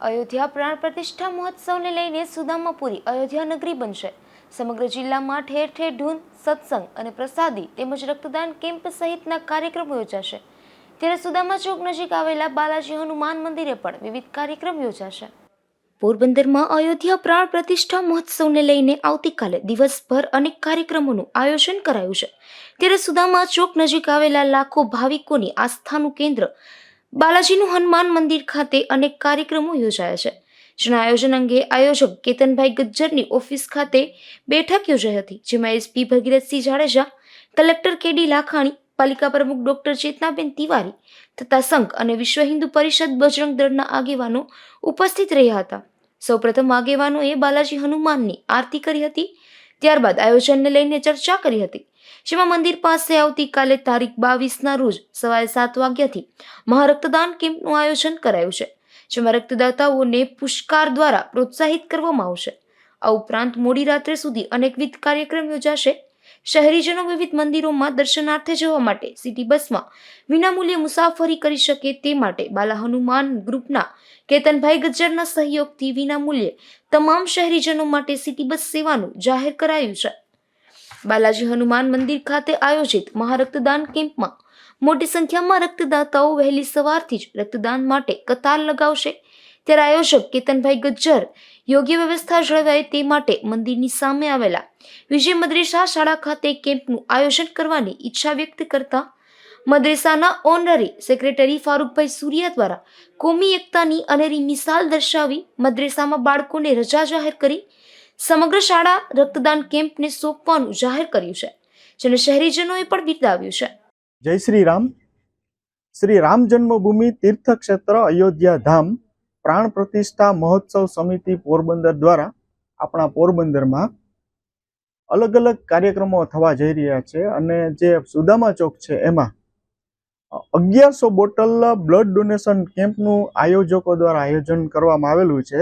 અયોધ્યા પ્રાણ પ્રતિષ્ઠા મહોત્સવને લઈને સુદામાપુરી અયોધ્યા નગરી બનશે. સમગ્ર જિલ્લામાં ઠેર ઠેર ધૂન, સત્સંગ અને પ્રસાદી તેમજ રક્તદાન કેમ્પ સહિતના કાર્યક્રમો યોજાશે. ત્યારે સુદામા ચોક નજીક આવેલા બાલાજી હનુમાન મંદિરે પણ વિવિધ કાર્યક્રમ યોજાશે. પોરબંદરમાં અયોધ્યા પ્રાણ પ્રતિષ્ઠા મહોત્સવને લઈને આવતીકાલે દિવસભર અનેક કાર્યક્રમોનું આયોજન કરાયું છે. ત્યારે સુદામા ચોક નજીક આવેલા લાખો ભાવિકોની આસ્થાનું કેન્દ્ર બાલાજીનું હનુમાન મંદિર ખાતે અનેક કાર્યક્રમો યોજાયા છે, જેના આયોજન અંગે આયોજક કેતનભાઈ ગજ્જરની ઓફિસ ખાતે બેઠક યોજાઈ હતી, જેમાં SP Bhagirathsinh Jadeja, collector KD Lakhani, પાલિકા પ્રમુખ ડોક્ટર ચેતનાબેન તિવારી તથા સંઘ અને વિશ્વ હિન્દુ પરિષદ બજરંગ દળના આગેવાનો ઉપસ્થિત રહ્યા હતા. સૌપ્રથમ આગેવાનોએ બાલાજી હનુમાનની આરતી કરી હતી, ત્યારબાદ આયોજનને લઈને ચર્ચા કરી હતી. જેમાં મંદિર પાસે આવતીકાલે તારીખ બાવીસના રોજ સવારે સાત વાગ્યાથી મહારક્તદાન કેમ્પનું આયોજન કરાયું છે, જેમાં રક્તદાતાઓને પુષ્કાર દ્વારા પ્રોત્સાહિત કરવામાં આવશે. આ ઉપરાંત મોડી રાત્રે સુધી અનેકવિધ કાર્યક્રમ યોજાશે. શહેરીજનો વિવિધ મંદિરોમાં દર્શનાર્થે જવા માટે સિટી બસમાં વિનામૂલ્યે મુસાફરી કરી શકે તે માટે બાલા હનુમાન ગ્રુપના કેતનભાઈ ગજ્જરના સહયોગથી વિનામૂલ્યે તમામ શહેરીજનો માટે સિટી બસ સેવાનું જાહેર કરાયું છે. બાલાજી હનુમાન મંદિર ખાતે આયોજિત મહારક્તદાન કેમ્પમાં મોટી સંખ્યામાં રક્તદાતાઓ વહેલી સવારથી જ રક્તદાન માટે કતાર લગાવશે. ત્યારે આયોજક કેતનભાઈ ગજ્જર યોગ્ય વ્યવસ્થા જળવાય તે માટે મંદિરની સામે આવેલા વિજય મદ્રેસા શાળા ખાતે કેમ્પનું આયોજન કરવાની ઈચ્છા વ્યક્ત કરતા મદ્રેસાના ઓનરરી સેક્રેટરી ફારૂકભાઈ સૂર્યા દ્વારા કોમી એકતાની અનેરી મિસાલ દર્શાવી મદ્રેસામાં બાળકોને રજા જાહેર કરી સમગ્ર શાળા રક્તદાન કેમ્પને સોંપવાનું જાહેર કર્યું છે, જેને શહેરીજનોએ પણ બિરદાવ્યું છે. જય શ્રી રામ. શ્રી રામ જન્મભૂમિ તીર્થક્ષેત્ર અયોધ્યા ધામ પ્રાણ પ્રતિષ્ઠા મહોત્સવ સમિતિ પોરબંદર દ્વારા આપણા પોરબંદરમાં અલગ અલગ કાર્યક્રમો થવા જઈ રહ્યા છે અને જે સુદામા ચોક છે એમાં અગિયારસો બોટલ બ્લડ ડોનેશન કેમ્પનું આયોજકો દ્વારા આયોજન કરવામાં આવેલું છે.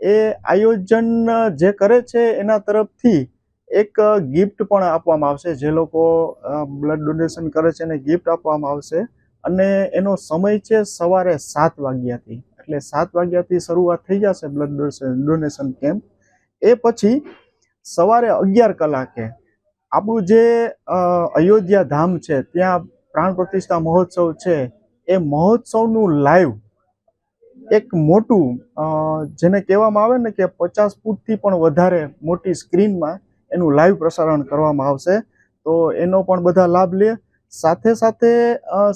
એ આયોજન જે કરે છે એના તરફથી એક ગિફ્ટ પણ આપવામાં આવશે. જે લોકો બ્લડ ડોનેશન કરે છે એને ગિફ્ટ આપવામાં આવશે. અને એનો સમય છે સવારે સાત વાગ્યાથી. એટલે સાત વાગ્યાથી શરૂઆત થઈ જશે બ્લડ ડોનેશન કેમ્પ એ પછી સવારે અગિયાર કલાકે આપણું જે અયોધ્યા ધામ છે, ત્યાં પ્રાણ પ્રતિષ્ઠા મહોત્સવ છે, એ મહોત્સવનું લાઈવ એક મોટું જેને કહેવામાં આવે ને કે પચાસ ફૂટથી પણ વધારે મોટી સ્ક્રીનમાં એનું લાઈવ પ્રસારણ કરવામાં આવશે. તો એનો પણ બધા લાભ લે. સાથે સાથે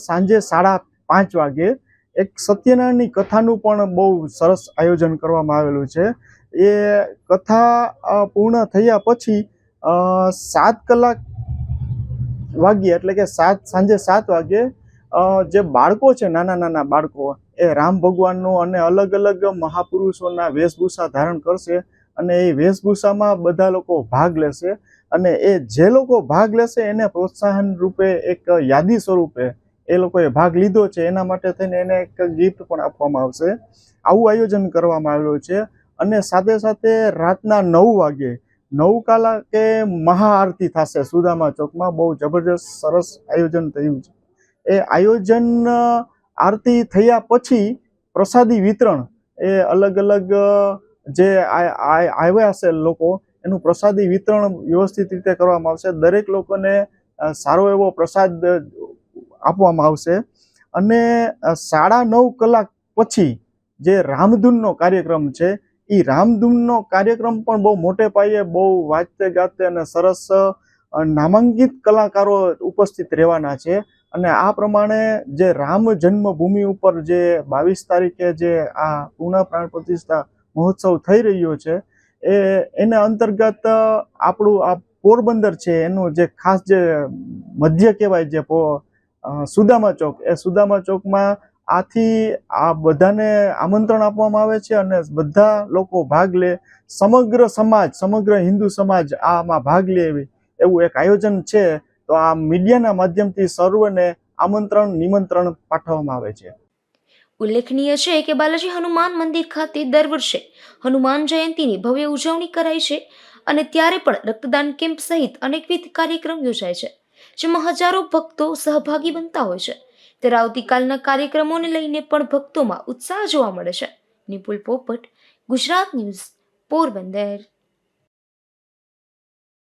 સાંજે સાડા પાંચ વાગે એક સત્યનારાયણની કથાનું પણ બહુ સરસ આયોજન કરવામાં આવેલું છે. એ કથા પૂર્ણ થયા પછી સાત કલાક વાગ્યે એટલે કે સાત, સાંજે સાત વાગે જે બાળકો છે, નાના નાના બાળકો એ રામ ભગવાનનો અને અલગ અલગ મહાપુરુષોના વેશભૂષા ધારણ કરશે અને એ વેશભૂષામાં બધા લોકો ભાગ લેશે અને એ જે લોકો ભાગ લેશે એને પ્રોત્સાહન રૂપે એક યાદી સ્વરૂપે એ લોકોએ ભાગ લીધો છે. એના માટે થઈને એને એક ગિફ્ટ પણ આપવામાં આવશે. આવું આયોજન કરવામાં આવેલું છે અને સાથે સાથે રાતના નવ વાગે, નવ કલાકે મહાઆરતી થશે સુદામા ચોકમાં. બહુ જબરજસ્ત સરસ આયોજન થયું છે. એ આયોજન આરતી થયા પછી પ્રસાદી વિતરણ એ અલગ અલગ જે આવ્યા હશે લોકો, એનું પ્રસાદી વિતરણ વ્યવસ્થિત રીતે કરવામાં આવશે. દરેક લોકોને સારો એવો પ્રસાદ આપવામાં આવશે. અને સાડા નવ કલાક પછી જે રામધૂનનો કાર્યક્રમ છે એ રામધૂનનો કાર્યક્રમ પણ બહુ મોટે પાયે, બહુ વાજતે ગાતે અને સરસ નામાંકિત કલાકારો ઉપસ્થિત રહેવાના છે. અને આ પ્રમાણે જે રામ જન્મભૂમિ ઉપર જે બાવીસ તારીખે જે આ પૂર્ણ પ્રાણ પ્રતિષ્ઠા મહોત્સવ થઈ રહ્યો છે, એ એના અંતર્ગત આપણું આ પોરબંદર છે, એનું જે ખાસ જે મધ્ય કહેવાય જે સુદામા ચોક, એ સુદામા ચોકમાં આથી આ બધાને આમંત્રણ આપવામાં આવે છે અને બધા લોકો ભાગ લે. સમગ્ર સમાજ, સમગ્ર હિન્દુ સમાજ આમાં ભાગ લે એવી એવું એક આયોજન છે. તો આ મીડિયાના માધ્યમથી સર્વને આમંત્રણ, નિમંત્રણ પાઠવવામાં આવે છે. ઉલ્લેખનીય છે કે બાલાજી હનુમાન મંદિર ખાતે દર વર્ષે હનુમાન જયંતીની ભવ્ય ઉજવણી કરાય છે અને ત્યારે પણ રક્તદાન કેમ્પ સહિત અનેકવિધ કાર્યક્રમ યોજાય છે, જેમાં હજારો ભક્તો સહભાગી બનતા હોય છે. ત્યારે આવતીકાલના કાર્યક્રમોને લઈને પણ ભક્તોમાં ઉત્સાહ જોવા મળે છે. નિપુલ પોપટ, ગુજરાત ન્યૂઝ, પોરબંદર.